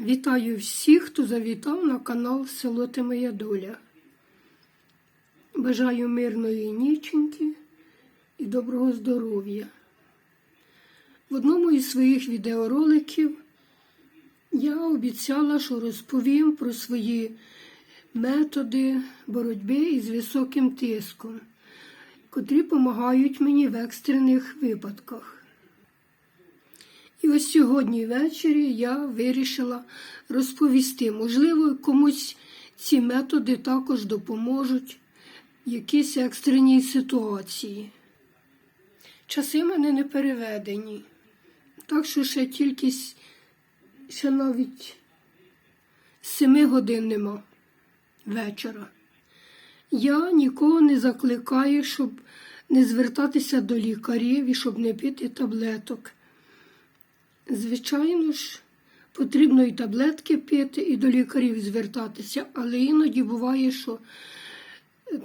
Вітаю всіх, хто завітав на канал Село Ти Моя Доля. Бажаю мирної ніченьки і доброго здоров'я. В одному із своїх відеороликів я обіцяла, що розповім про свої методи боротьби із високим тиском, котрі допомагають мені в екстрених випадках. І ось сьогодні ввечері я вирішила розповісти. Можливо, комусь ці методи також допоможуть в якійсь екстреній ситуації. Часи мене не переведені, так що ще тільки ще навіть семи годин нема вечора. Я нікого не закликаю, щоб не звертатися до лікарів і щоб не пити таблеток. Звичайно ж, потрібно і таблетки пити, і до лікарів звертатися, але іноді буває, що е,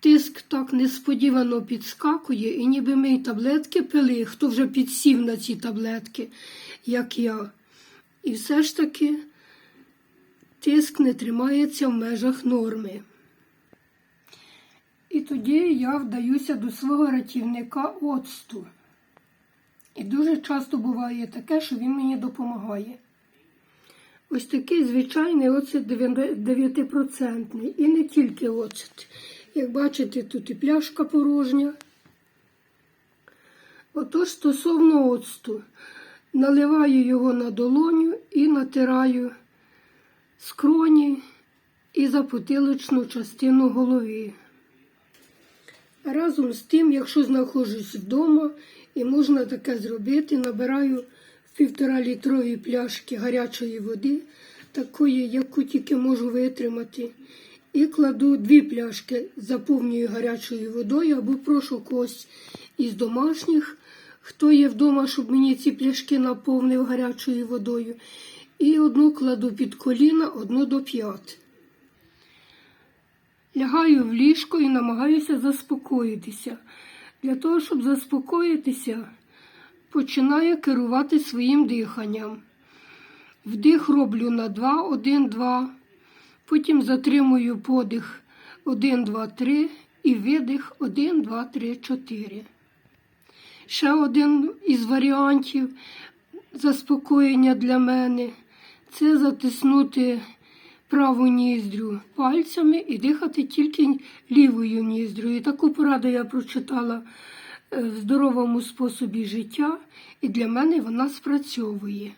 тиск так несподівано підскакує, і ніби ми й таблетки пили, хто вже підсів на ці таблетки, як я. І все ж таки тиск не тримається в межах норми. І тоді я вдаюся до свого рятівника оцту. І дуже часто буває таке, що він мені допомагає. Ось такий звичайний оцет 9%. І не тільки оцет. Як бачите, тут і пляшка порожня. Отож, стосовно оцту, наливаю його на долоню і натираю скроні і запотиличну частину голови. Разом з тим, якщо знаходжусь вдома і можна таке зробити, набираю півтора літрові пляшки гарячої води, такої, яку тільки можу витримати, і кладу дві пляшки, заповнюю гарячою водою або прошу когось із домашніх, хто є вдома, щоб мені ці пляшки наповнив гарячою водою. І одну кладу під коліна, одну до п'ят. Лягаю в ліжко і намагаюся заспокоїтися. Для того, щоб заспокоїтися, починаю керувати своїм диханням. Вдих роблю на 2, 1, 2. Потім затримую подих 1, 2, 3 і видих 1, 2, 3, 4. Ще один із варіантів заспокоєння для мене це затиснути праву ніздрю пальцями і дихати тільки лівою ніздрю. таку пораду я прочитала е, в здоровому способі життя, і для мене вона спрацьовує.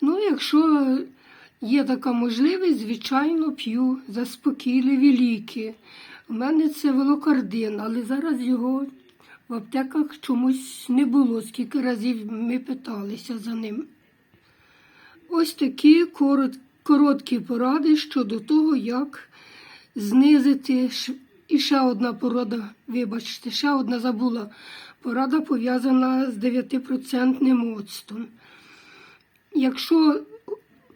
Ну, якщо є така можливість, звичайно, п'ю заспокійливі ліки. У мене це велокардин, але зараз його в аптеках чомусь не було, скільки разів ми питалися за ним. Ось такі короткі короткі поради щодо того, як знизити і ще одна порада, вибачте, ще одна забула порада пов'язана з 9% оцтом. Якщо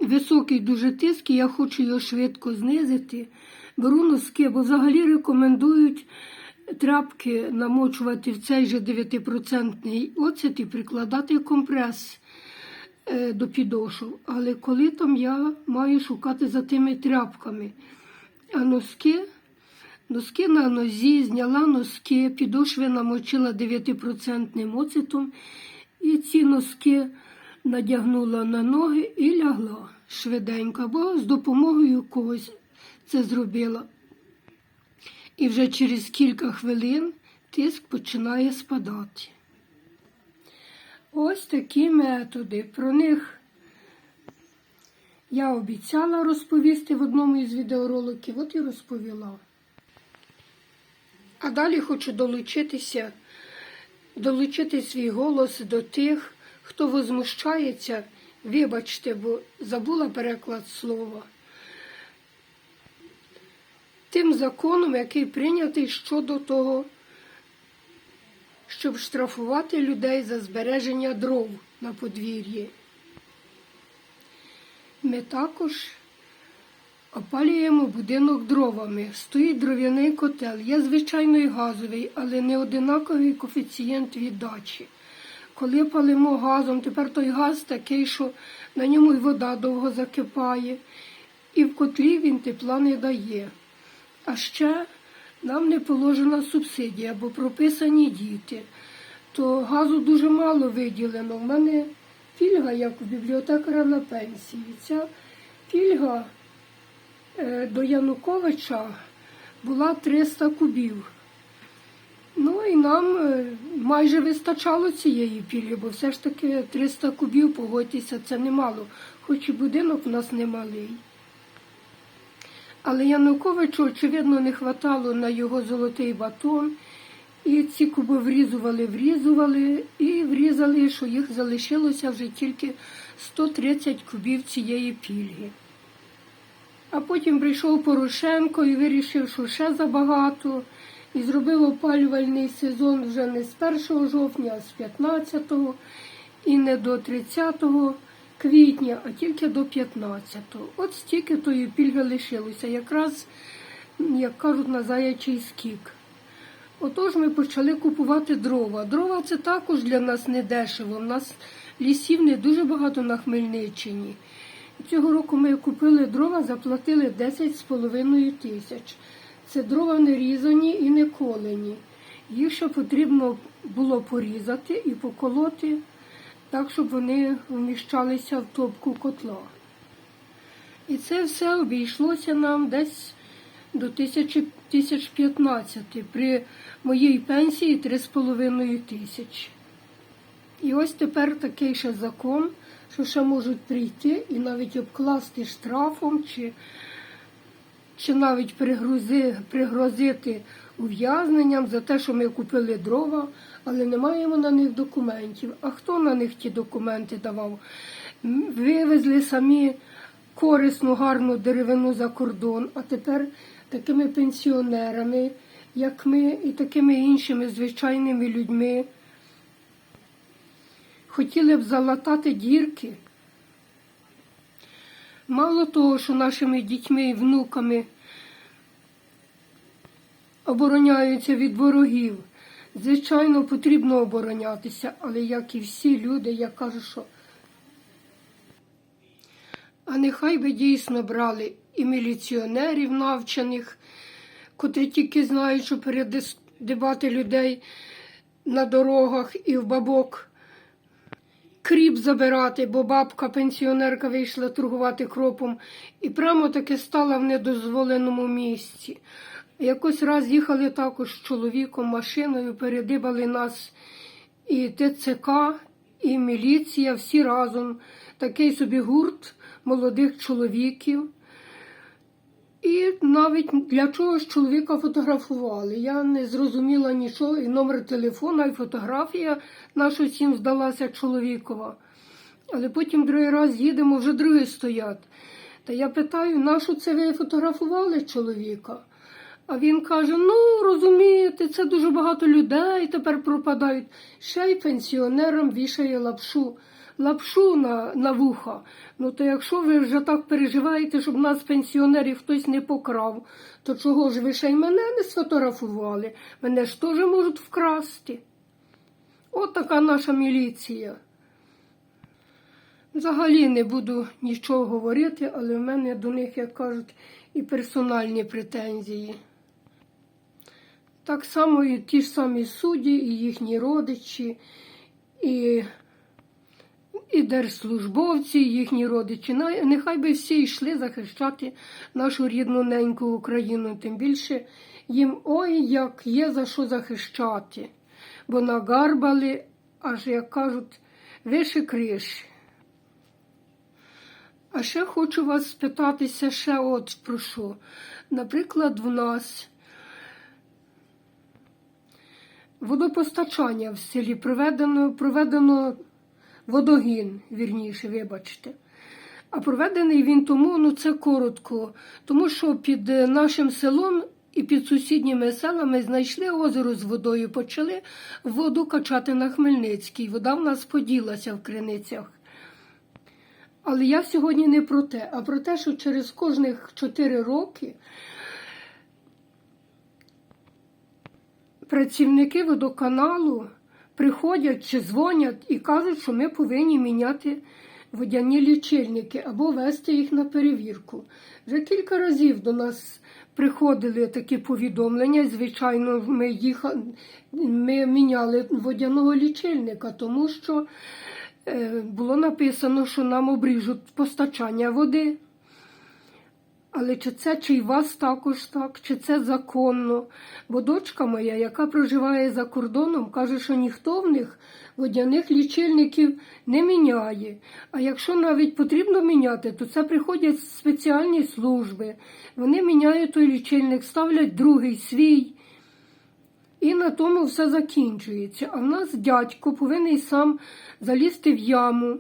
високий дуже тиск, і я хочу його швидко знизити, беру носки, бо взагалі рекомендують тряпки намочувати в цей же 9% оцет і прикладати компрес до підошов. Але коли там я маю шукати за тими тряпками, а носки, носки на нозі, зняла носки, підошви намочила 9% оцетом, і ці носки надягнула на ноги і лягла швиденько, бо з допомогою когось це зробила. І вже через кілька хвилин тиск починає спадати. Ось такі методи. Про них я обіцяла розповісти в одному із відеороликів, от і розповіла. А далі хочу долучитися, долучити свій голос до тих, хто возмущається, вибачте, бо забула переклад слова. Тим законом, який прийнятий щодо того, щоб штрафувати людей за збереження дров на подвір'ї. Ми також опалюємо будинок дровами. Стоїть дров'яний котел. Є звичайний газовий, але не одинаковий коефіцієнт віддачі. Коли палимо газом, тепер той газ такий, що на ньому й вода довго закипає, і в котлі він тепла не дає. А ще нам не положена субсидія, бо прописані діти. То газу дуже мало виділено. У мене пільга, як у бібліотекаря на пенсії. Ця пільга е, до Януковича була 300 кубів. Ну і нам е, майже вистачало цієї пільги, бо все ж таки 300 кубів, погодьтеся, це немало, хоч і будинок у нас немалий. Але Януковичу, очевидно, не хватало на його золотий батон, і ці куби врізували, врізували і врізали, що їх залишилося вже тільки 130 кубів цієї пільги. А потім прийшов Порошенко і вирішив, що ще забагато, і зробив опалювальний сезон вже не з 1 жовтня, а з 15-го, і не до 30 квітня, а тільки до 15-го. От стільки тої пільги лишилося, якраз, як кажуть, на заячий скік. Отож ми почали купувати дрова. Дрова це також для нас не дешево. У нас лісів не дуже багато на Хмельниччині. Цього року ми купили дрова, заплатили 10,5 тисяч. Це дрова не різані і не колені. Їх ще потрібно було порізати і поколоти так, щоб вони вміщалися в топку котла. І це все обійшлося нам десь до 1015 при моїй пенсії 3,5 тисячі. І ось тепер такий ще закон, що ще можуть прийти і навіть обкласти штрафом, чи, чи навіть пригрози, пригрозити ув'язненням за те, що ми купили дрова, але не маємо на них документів. А хто на них ті документи давав? Вивезли самі корисну, гарну деревину за кордон, а тепер такими пенсіонерами, як ми, і такими іншими звичайними людьми. Хотіли б залатати дірки. Мало того, що нашими дітьми і внуками обороняються від ворогів. Звичайно, потрібно оборонятися, але як і всі люди, я кажу, що а нехай би дійсно брали і міліціонерів навчених, котрі тільки знають, що передибати людей на дорогах і в бабок кріп забирати, бо бабка пенсіонерка вийшла торгувати кропом і прямо таки стала в недозволеному місці. Якось раз їхали також з чоловіком машиною, передибали нас і ТЦК, і міліція, всі разом. Такий собі гурт молодих чоловіків. І навіть для чогось чоловіка фотографували. Я не зрозуміла нічого, і номер телефона, і фотографія наша всім здалася чоловікова. Але потім другий раз їдемо, вже другі стоять. Та я питаю, нащо це ви фотографували чоловіка? А він каже: ну розумієте, це дуже багато людей тепер пропадають. Ще й пенсіонерам вішає лапшу. Лапшу на, на вуха. Ну то якщо ви вже так переживаєте, щоб нас пенсіонерів хтось не покрав, то чого ж ви ще й мене не сфотографували? Мене ж теж можуть вкрасти. От така наша міліція. Взагалі не буду нічого говорити, але в мене до них, як кажуть, і персональні претензії. Так само і ті ж самі судді, і їхні родичі, і, і держслужбовці, і їхні родичі. Нехай би всі йшли захищати нашу рідну неньку Україну. Тим більше їм ой, як є за що захищати, бо нагарбали, аж як кажуть, вище криші. А ще хочу вас спитатися ще от про що. Наприклад, в нас водопостачання в селі проведено, проведено водогін, вірніше, вибачте. А проведений він тому, ну це коротко, тому що під е, нашим селом і під сусідніми селами знайшли озеро з водою, почали воду качати на Хмельницький. Вода в нас поділася в криницях. Але я сьогодні не про те, а про те, що через кожних 4 роки працівники водоканалу приходять чи дзвонять і кажуть, що ми повинні міняти водяні лічильники або вести їх на перевірку. Вже кілька разів до нас приходили такі повідомлення. Звичайно, ми, їха... ми міняли водяного лічильника, тому що е, було написано, що нам обріжуть постачання води. Але чи це чи й вас також так, чи це законно? Бо дочка моя, яка проживає за кордоном, каже, що ніхто в них водяних лічильників не міняє. А якщо навіть потрібно міняти, то це приходять спеціальні служби. Вони міняють той лічильник, ставлять другий свій. І на тому все закінчується. А в нас дядько повинен сам залізти в яму,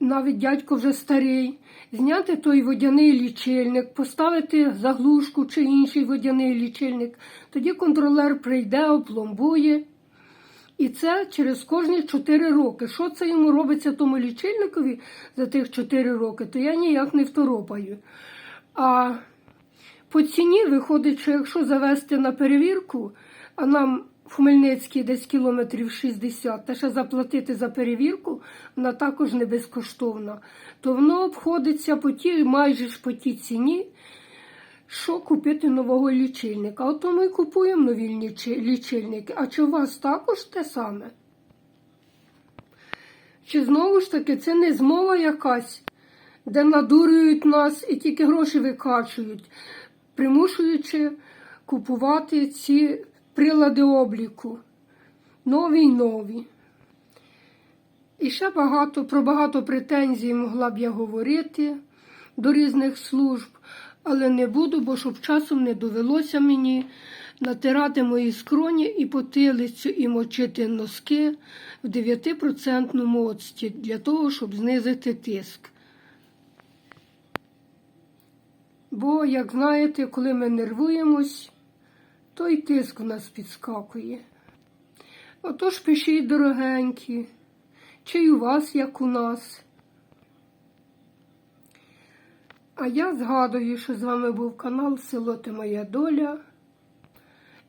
навіть дядько вже старий, зняти той водяний лічильник, поставити заглушку чи інший водяний лічильник. Тоді контролер прийде, опломбує. І це через кожні 4 роки. Що це йому робиться тому лічильникові за тих 4 роки, то я ніяк не второпаю. А по ціні виходить, що якщо завести на перевірку, а нам в Хмельницький десь кілометрів 60, та ще заплатити за перевірку, вона також не безкоштовна, то воно обходиться по тій, майже ж по тій ціні, що купити нового лічильника. От то ми купуємо нові лічильники. А чи у вас також те саме? Чи знову ж таки це не змова якась, де надурюють нас і тільки гроші викачують, примушуючи купувати ці прилади обліку. Нові й нові. І ще багато про багато претензій могла б я говорити до різних служб, але не буду, бо щоб часом не довелося мені натирати мої скроні і потилицю і мочити носки в 9% оцті для того, щоб знизити тиск. Бо, як знаєте, коли ми нервуємось, то й тиск в нас підскакує. Отож пишіть, дорогенькі, чи й у вас, як у нас. А я згадую, що з вами був канал Село Ти Моя Доля.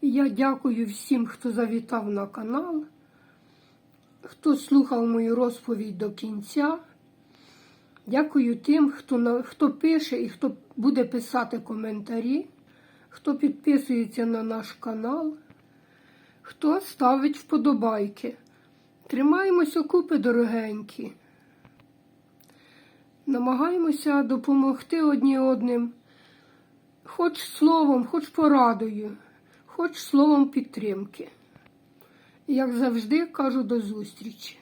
Я дякую всім, хто завітав на канал, хто слухав мою розповідь до кінця. Дякую тим, хто, хто пише і хто буде писати коментарі, хто підписується на наш канал, хто ставить вподобайки. Тримаємося купи, дорогенькі. Намагаємося допомогти одні одним, хоч словом, хоч порадою, хоч словом підтримки. Як завжди, кажу до зустрічі.